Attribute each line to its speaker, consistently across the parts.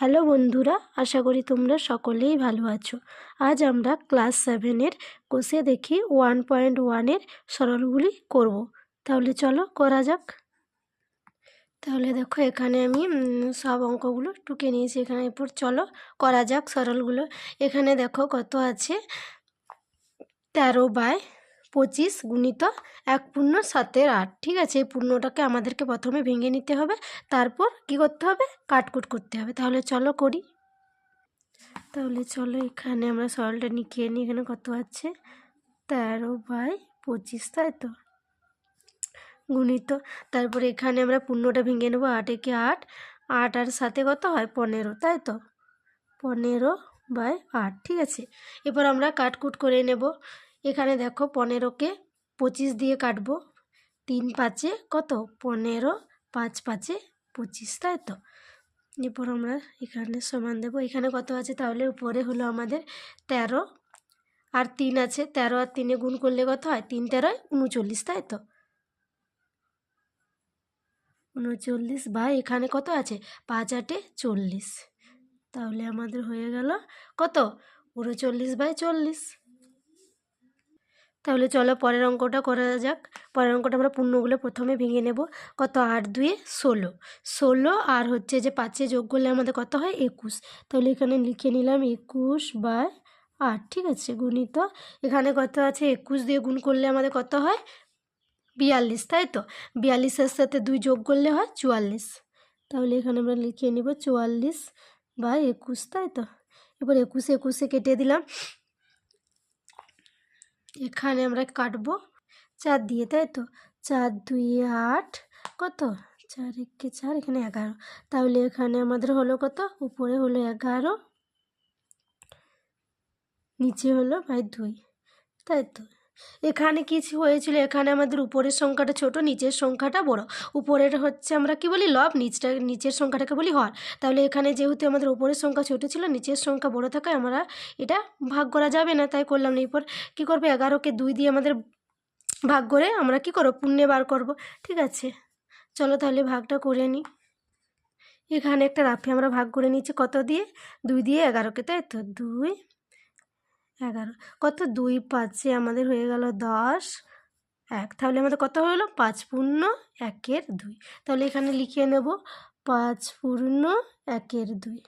Speaker 1: Hello বন্ধুরা, আশা করি তোমরা সকলেই ভালো আছো। আজ আমরা ক্লাস সেভেনের কোষে দেখি ওয়ান পয়েন্ট ওয়ানের সরলগুলি করব। তাহলে চলো করা যাক। তাহলে দেখো এখানে আমি সব অঙ্কগুলো টুকে নিয়েছি এখানে। এরপর চলো করা যাক সরলগুলো। এখানে দেখো কত আছে? তেরো বাই পঁচিশ গুণিত এক পূর্ণ সাতের আট। ঠিক আছে, এই পূর্ণটাকে আমাদেরকে প্রথমে ভেঙে নিতে হবে, তারপর কি করতে হবে? কাটকুট করতে হবে। তাহলে চলো করি। তাহলে চলো এখানে আমরা সরলটা নিয়ে নিই, এখানে কত আছে? তেরো বাই পঁচিশ, তাই তো? গুণিত, তারপরে এখানে আমরা পূর্ণটা ভেঙে নেব, আট একে আট? আট আর সাথে কত হয়? পনেরো, তাই তো? পনেরো বাই আট, ঠিক আছে। এবার আমরা কাটকুট করে নেব। এখানে দেখো পনেরোকে পঁচিশ দিয়ে কাটবো। তিন পাঁচে কত? পনেরো, পাঁচ পাঁচে পঁচিশ, তাই তো? এরপর আমরা এখানে সমান দেবো। এখানে কত আছে? তাহলে উপরে হলো আমাদের তেরো। আর তিন আছে, তেরো আর তিনে গুণ করলে কত হয়? তিন তেরোয় উনচল্লিশ, তাই তো? উনচল্লিশ বা এখানে কত আছে? পাঁচ আটে চল্লিশ। তাহলে আমাদের হয়ে গেল কত? উনচল্লিশ বাই চল্লিশ। তাহলে চলো পরের অঙ্কটা করা যাক। পরের অঙ্কটা আমরা পূর্ণগুলো প্রথমে ভেঙে নেব। কত? আট, দুয়ে ষোলো। ষোলো আর হচ্ছে যে পাঁচে যোগ করলে আমাদের কত হয়? একুশ। তাহলে এখানে লিখে নিলাম একুশ বাই আট, ঠিক আছে? গুণিত। এখানে কত আছে? একুশ দিয়ে গুণ করলে আমাদের কত হয়? বিয়াল্লিশ, তাই তো? বিয়াল্লিশের সাথে দুই যোগ করলে হয় চুয়াল্লিশ। তাহলে এখানে আমরা লিখে নেব চুয়াল্লিশ বা একুশ, তাই তো? এবার একুশে একুশে কেটে দিলাম। এখানে আমরা কাটবো চার দিয়ে, তাই তো? চার, দুই, আট, কত? চার, একে চার, এখানে এগারো। তাহলে এখানে আমাদের হলো কত? উপরে হলো এগারো, নিচে হলো ভাই দুই, তাই তো? এখানে কিছু হয়েছিল, এখানে আমাদের উপরের সংখ্যাটা ছোট, নিচের সংখ্যাটা বড়। উপরের হচ্ছে আমরা কি বলি? লব, নিচটা, নিচের সংখ্যাটাকে বলি হর। তাহলে এখানে যেহেতু আমাদের উপরের সংখ্যা ছোট ছিল, নিচের সংখ্যা বড় থাকায় আমরা এটা ভাগ করা যাবে না, তাই করলাম না। এরপর কী করব? এগারোকে দুই দিয়ে আমাদের ভাগ করে আমরা কি করব? পুণ্যে বার করব। ঠিক আছে। চলো তাহলে ভাগটা করে নিই এখানে একটা রাফে আমরা ভাগ করে নিচ্ছি কত দিয়ে? দুই দিয়ে এগারোকে, তাই তো? দুই এগারো। কত? দুই পাঁচে আমাদের হয়ে গেল দশ। এক। তাহলে আমাদের কত হলো? পাঁচ পূর্ণ একের দুই। তাহলে এখানে লিখিয়ে নেব। পাঁচ পূর্ণ একের দুই।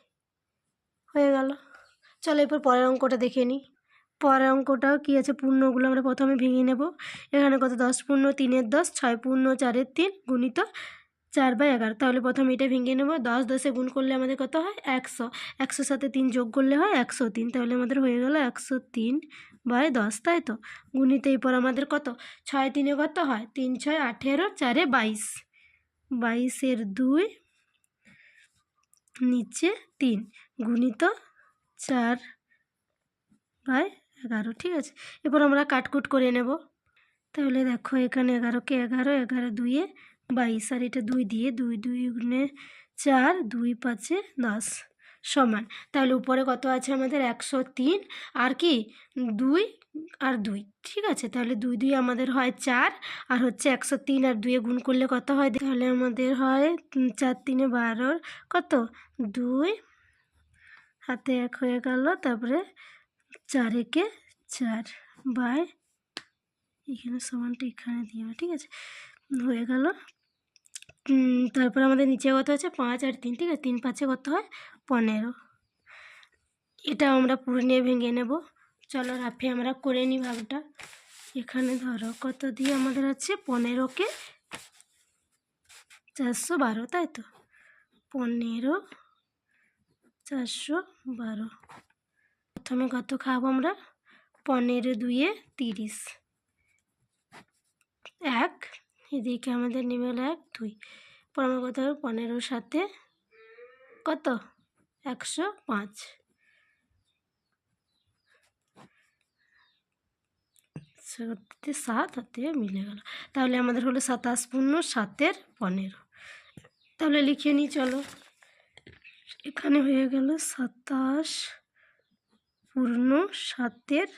Speaker 1: হয়ে গেল। চলো এরপর পরের অঙ্কটা দেখে নিই। পরের অঙ্কটাও কী আছে? পূর্ণগুলো আমরা প্রথমে ভেঙে নেব। এখানে কত? দশ পূর্ণ তিনের দশ, ছয় পূর্ণ চারের তিন, গুণিত চার বাই এগারো। তাহলে প্রথমে এটা ভেঙে নেব। দশ, দশে গুণ করলে আমাদের কত হয়? একশো। একশোর সাথে তিন যোগ করলে হয় একশো তিন। তাহলে আমাদের হয়ে গেল একশো তিন বাই দশ, তাই তো? গুণিত এরপর আমাদের কত? ছয় তিনে কত হয়? তিন, ছয়, আঠেরো, চারে বাইশ। বাইশের দুই, নিচে তিন। গুণিত চার বাই এগারো, ঠিক আছে? এরপর আমরা কাটকুট করে নেব। তাহলে দেখো এখানে এগারোকে এগারো এগারো দুইয়ে বাইশ আর এটা দুই দিয়ে দুই দুই গুণে চার, দুই পাঁচে দশ সমান। তাহলে উপরে কত আছে আমাদের? একশো তিন। আর কি? দুই আর দুই। ঠিক আছে? তাহলে দুই দুই আমাদের হয় চার। আর হচ্ছে একশো তিন আর দুয়ে গুণ করলে কত হয়? তাহলে আমাদের হয় চার তিনে বারোর কত? দুই। হাতে এক হয়ে গেল। তারপরে চার একে চার বাই এখানে সমানটা এখানে দিয়ে ঠিক আছে? হয়ে গেল। তারপর আমাদের নিচে কত আছে পাঁচ আর তিন, ঠিক আছে? তিন পাঁচে কত হয় পনেরো। এটা আমরা পুরনে ভেঙে নেব। চলো রাফে, আমরা করে নিই ভাগটা। এখানে ধরো কত দিয়ে আমাদের আছে? পনেরোকে চারশো বারো, তাই তো? পনেরো, চারশো বারো। প্রথমে কত খাব আমরা? পনেরো দুয়ে তিরিশ। এদিকে আমাদের নেমে হলো এক, দুই। আমরা কত হবে পনেরোর সাথে কত? একশো পাঁচ। সাত হাতে মিলে গেল। তাহলে আমাদের হলো সাতাশ পূর্ণ সাতের পনেরো। তাহলে লিখে নিই, চলো। এখানে হয়ে গেল সাতাশ পূর্ণ সাতের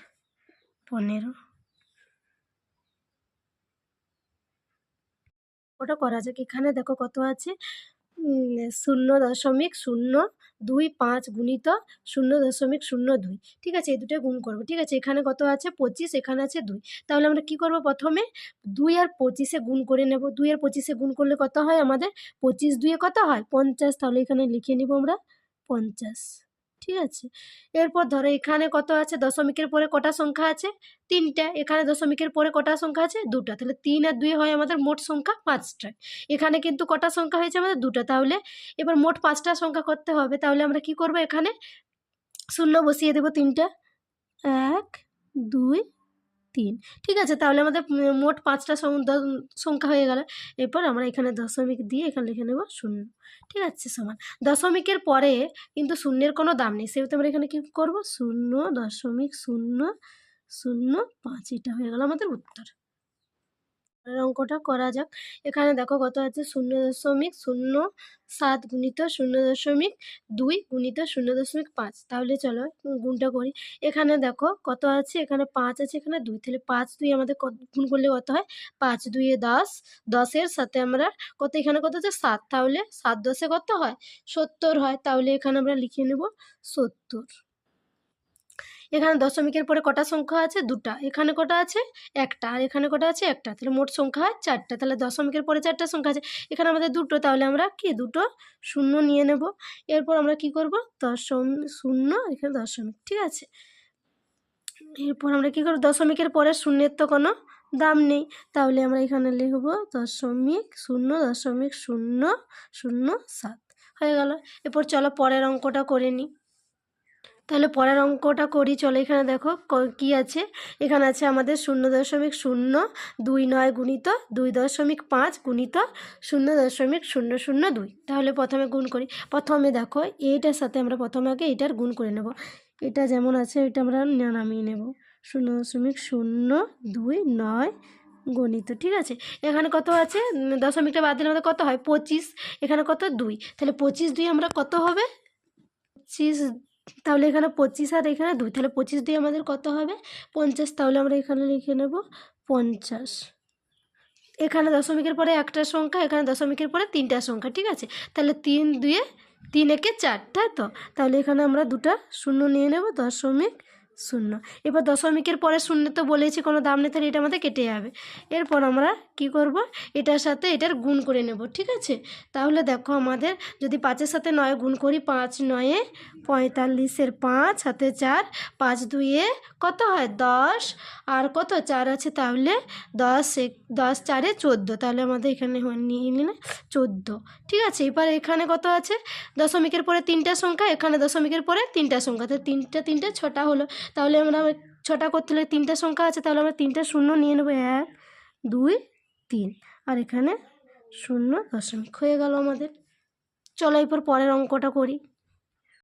Speaker 1: পনেরো। ওটা করা যাক। এখানে দেখো কত আছে? শূন্য দশমিক শূন্য দুই পাঁচ গুণিত শূন্য দশমিক শূন্য দুই। ঠিক আছে, এই দুটো গুণ করব। ঠিক আছে, এখানে কত আছে? পঁচিশ, এখানে আছে দুই। তাহলে আমরা কি করব প্রথমে? দুই আর পঁচিশে গুণ করে নেব। দুই আর পঁচিশে গুণ করলে কত হয়? আমাদের পঁচিশ দুইয়ে কত হয়? পঞ্চাশ। তাহলে এখানে লিখে নিব আমরা পঞ্চাশ। ঠিক আছে? এরপর ধরো এখানে কত আছে? দশমিকের পরে কটা সংখ্যা আছে? তিনটা। এখানে দশমিকের পরে কটা সংখ্যা আছে? দুটা। তাহলে তিন আর দুই হয় আমাদের মোট সংখ্যা পাঁচটা। এখানে কিন্তু কটা সংখ্যা হয়েছে আমাদের দুটা। তাহলে এবার মোট পাঁচটা সংখ্যা করতে হবে। তাহলে আমরা কি করব এখানে? শূন্য বসিয়ে দেবো তিনটা। এক, দুই তিন। ঠিক আছে, তাহলে আমাদের মোট পাঁচটা সংখ্যা হয়ে গেল। এরপর আমরা এখানে দশমিক দিয়ে এখানে লিখে নেব শূন্য। ঠিক আছে, সমান। দশমিকের পরে কিন্তু শূন্যের কোনো দাম নেই। সেহেতু আমরা এখানে কি করব? শূন্য দশমিক শূন্য শূন্য পাঁচ। এটা হয়ে গেল আমাদের উত্তর। অঙ্কটা করা যাক। এখানে দেখো কত আছে? শূন্য দশমিক শূন্য সাত গুণিত শূন্য দশমিক দুই গুণিত শূন্য দশমিক পাঁচ। তাহলে চলো গুণটা করি। এখানে দেখো কত আছে? এখানে পাঁচ আছে, এখানে দুই। তাহলে পাঁচ দুই আমাদের কত গুণ করলে কত হয়? পাঁচ দুইয়ে দশ, দশের সাথে আমরা কত, এখানে কত আছে? সাত। তাহলে সাত দশে কত হয়? সত্তর হয়। তাহলে এখানে আমরা লিখে নেব সত্তর। এখানে দশমিকের পরে কটা সংখ্যা আছে? দুটা। এখানে কটা আছে? একটা। আর এখানে কটা আছে? একটা। তাহলে মোট সংখ্যা চারটা। তাহলে দশমিকের পরে চারটা সংখ্যা আছে। এখানে আমাদের দুটো। তাহলে আমরা কি? দুটো শূন্য নিয়ে নেব। এরপর আমরা কি করব? দশম শূন্য, এখানে দশমিক। ঠিক আছে? এরপর আমরা কি করব? দশমিকের পরে শূন্যের তো কোনো দাম নেই। তাহলে আমরা এখানে লিখব দশমিক শূন্য দশমিক শূন্য শূন্য, সাত। হয়ে গেল। এরপর চলো পরের অঙ্কটা করে নিই। তাহলে পরের অঙ্কটা করি, চলো এখানে দেখো ক- আছে? এখানে আছে আমাদের শূন্য দশমিক শূন্য দুই নয় গুণিত দুই দশমিক পাঁচ গুণিত শূন্য দশমিক শূন্য শূন্য দুই। তাহলে প্রথমে গুণ করি। প্রথমে দেখো এইটার সাথে আমরা প্রথমে আগে এইটার গুণ করে নেব। এটা যেমন আছে এটা আমরা নামিয়ে নেব। শূন্য দশমিক শূন্য দুই নয় গণিত, ঠিক আছে? এখানে কত আছে? দশমিকটা বাদ দিলে আমাদের কত হয়? পঁচিশ। এখানে কত? দুই। তাহলে পঁচিশ দুই আমরা কত হবে? পঁচিশ তাহলে এখানে পঁচিশ আর এখানে দুই, তাহলে পঁচিশ দুই আমাদের কত হবে? পঞ্চাশ, তাহলে আমরা এখানে লিখে নেব পঞ্চাশ। এখানে দশমিকের পরে একটা সংখ্যা, এখানে দশমিকের পরে তিনটা সংখ্যা, ঠিক আছে? তাহলে তিন দুয়ে তিন একে চার, তাই তো? তাহলে এখানে আমরা দুটা শূন্য নিয়ে নেব, দশমিক শূন্য। এবার দশমিকের পরে শূন্য তো বলেছি, কোনো দাম নেই, তাহলে এটা আমাদের কেটে যাবে। এরপর আমরা কি করব? এটার সাথে এটার গুণ করে নেব, ঠিক আছে? তাহলে দেখো আমাদের যদি পাঁচের সাথে নয় গুণ করি, পাঁচ নয়ে পঁয়তাল্লিশের পাঁচ হাতে চার, পাঁচ দুইয়ে কত হয়? দশ। আর কত চার আছে তাহলে? দশ এক, দশ চারে চোদ্দ। তাহলে আমাদের এখানে নিয়ে নিলে চোদ্দ। ঠিক আছে? এবার এখানে কত আছে? দশমিকের পরে তিনটা সংখ্যা, এখানে দশমিকের পরে তিনটা সংখ্যা। তাহলে তিনটা, তিনটে, ছটা হলো। তাহলে আমরা ছটা করতে হলে তিনটা সংখ্যা আছে, তাহলে আমরা তিনটা শূন্য নিয়ে নেব। এক, দুই, তিন। আর এখানে শূন্য দশমিক। হয়ে গেল আমাদের। চলো এরপর পরের অঙ্কটা করি।